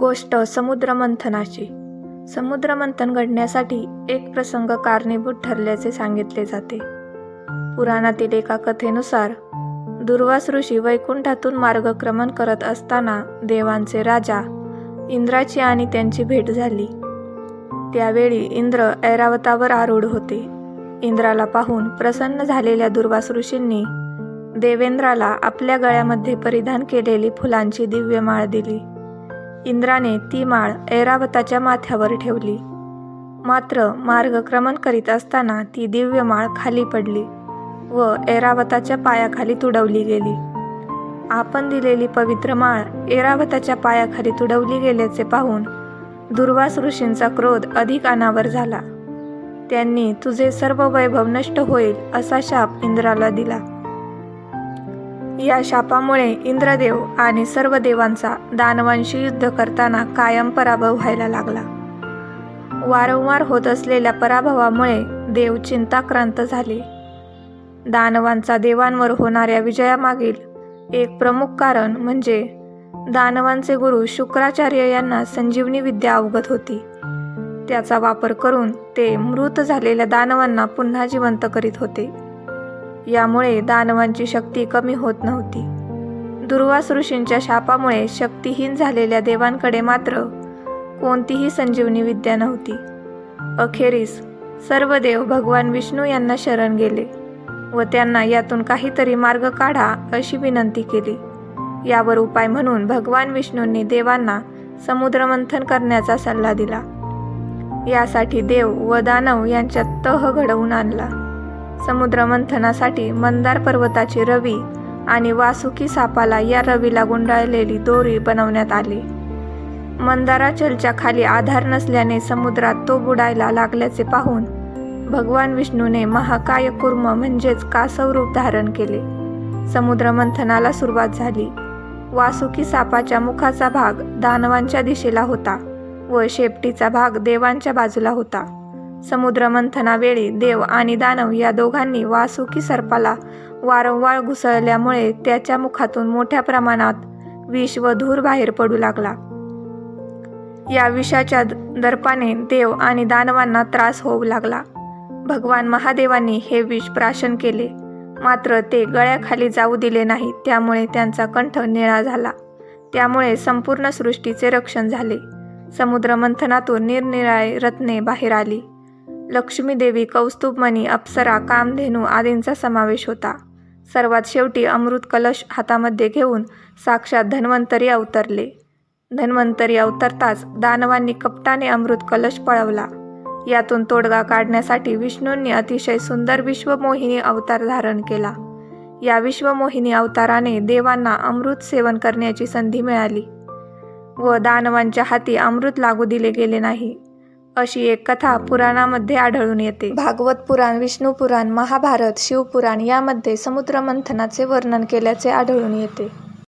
गोष्ट समुद्रमंथनाची. समुद्रमंथन घडण्यासाठी एक प्रसंग कारणीभूत ठरल्याचे सांगितले जाते. पुराणातील एका कथेनुसार दुर्वास ऋषी वैकुंठातून मार्गक्रमण करत असताना देवांचे राजा इंद्राची आणि त्यांची भेट झाली. त्यावेळी इंद्र ऐरावतावर आरूढ होते. इंद्राला पाहून प्रसन्न झालेल्या दुर्वास ऋषींनी देवेंद्राला आपल्या गळ्यामध्ये परिधान केलेली फुलांची दिव्य माळ दिली. इंद्राने ती माळ ऐरावताच्या माथ्यावर ठेवली. मात्र मार्गक्रमण करीत असताना ती दिव्य माळ खाली पडली व ऐरावताच्या पायाखाली तुडवली गेली. आपण दिलेली पवित्र माळ ऐरावताच्या पायाखाली तुडवली गेल्याचे पाहून दुर्वास ऋषींचा क्रोध अधिक अनावर झाला. त्यांनी तुझे सर्व वैभव नष्ट होईल असा शाप इंद्राला दिला. या शापामुळे इंद्रदेव आणि सर्व देवांचा दानवांशी युद्ध करताना कायम पराभव व्हायला लागला. वारंवार होत असलेल्या पराभवामुळे देव चिंताक्रांत झाले. दानवांचा देवांवर होणाऱ्या विजयामागील एक प्रमुख कारण म्हणजे दानवांचे गुरु शुक्राचार्य यांना संजीवनी विद्या अवगत होती. त्याचा वापर करून ते मृत झालेल्या दानवांना पुन्हा जिवंत करीत होते. यामुळे दानवांची शक्ती कमी होत नव्हती. दुर्वास ऋषींच्या शापामुळे शक्तिहीन झालेल्या देवांकडे मात्र कोणतीही संजीवनी विद्या नव्हती. अखेरीस सर्व देव भगवान विष्णू यांना शरण गेले व त्यांना यातून काहीतरी मार्ग काढा अशी विनंती केली. यावर उपाय म्हणून भगवान विष्णूंनी देवांना समुद्रमंथन करण्याचा सल्ला दिला. यासाठी देव व दानव यांच्यात तह घडवून आणला. समुद्रमंथनासाठी मंदार पर्वताची रवी आणि वासुकी सापाला या रवीला गुंडाळलेली दोरी बनवण्यात आली. मंदाराचलच्या खाली आधार नसल्याने समुद्रात तो बुडायला लागल्याचे पाहून भगवान विष्णूने महाकाय कुर्म म्हणजेच कासव रूप धारण केले. समुद्रमंथनाला सुरुवात झाली. वासुकी सापाच्या मुखाचा भाग दानवांच्या दिशेला होता व शेपटीचा भाग देवांच्या बाजूला होता. समुद्रमंथनावेळी देव आणि दानव या दोघांनी वासुकी सर्पाला वारंवार घुसळल्यामुळे त्याच्या मुखातून मोठ्या प्रमाणात विष व धूर बाहेर पडू लागला. या विषाच्या दर्पाने देव आणि दानवांना त्रास होऊ लागला. भगवान महादेवांनी हे विष प्राशन केले. मात्र ते गळ्याखाली जाऊ दिले नाही त्यामुळे त्यांचा कंठ निळा झाला. त्यामुळे संपूर्ण सृष्टीचे रक्षण झाले. समुद्रमंथनातून निरनिराळे रत्ने बाहेर आली. लक्ष्मीदेवी कौस्तुभमणी अप्सरा कामधेनू आदींचा समावेश होता. सर्वात शेवटी अमृत कलश हातामध्ये घेऊन साक्षात धन्वंतरी अवतरले. धन्वंतरी अवतरताच दानवांनी कपटाने अमृत कलश पळवला. यातून तोडगा काढण्यासाठी विष्णूंनी अतिशय सुंदर विश्वमोहिनी अवतार धारण केला. या विश्वमोहिनी अवताराने देवांना अमृत सेवन करण्याची संधी मिळाली व दानवांच्या हाती अमृत लागू दिले गेले नाही. अशी एक कथा पुराणामध्ये आढळून येते. भागवत पुराण विष्णू पुराण महाभारत शिवपुराण यामध्ये समुद्रमंथनाचे वर्णन केल्याचे आढळून येते.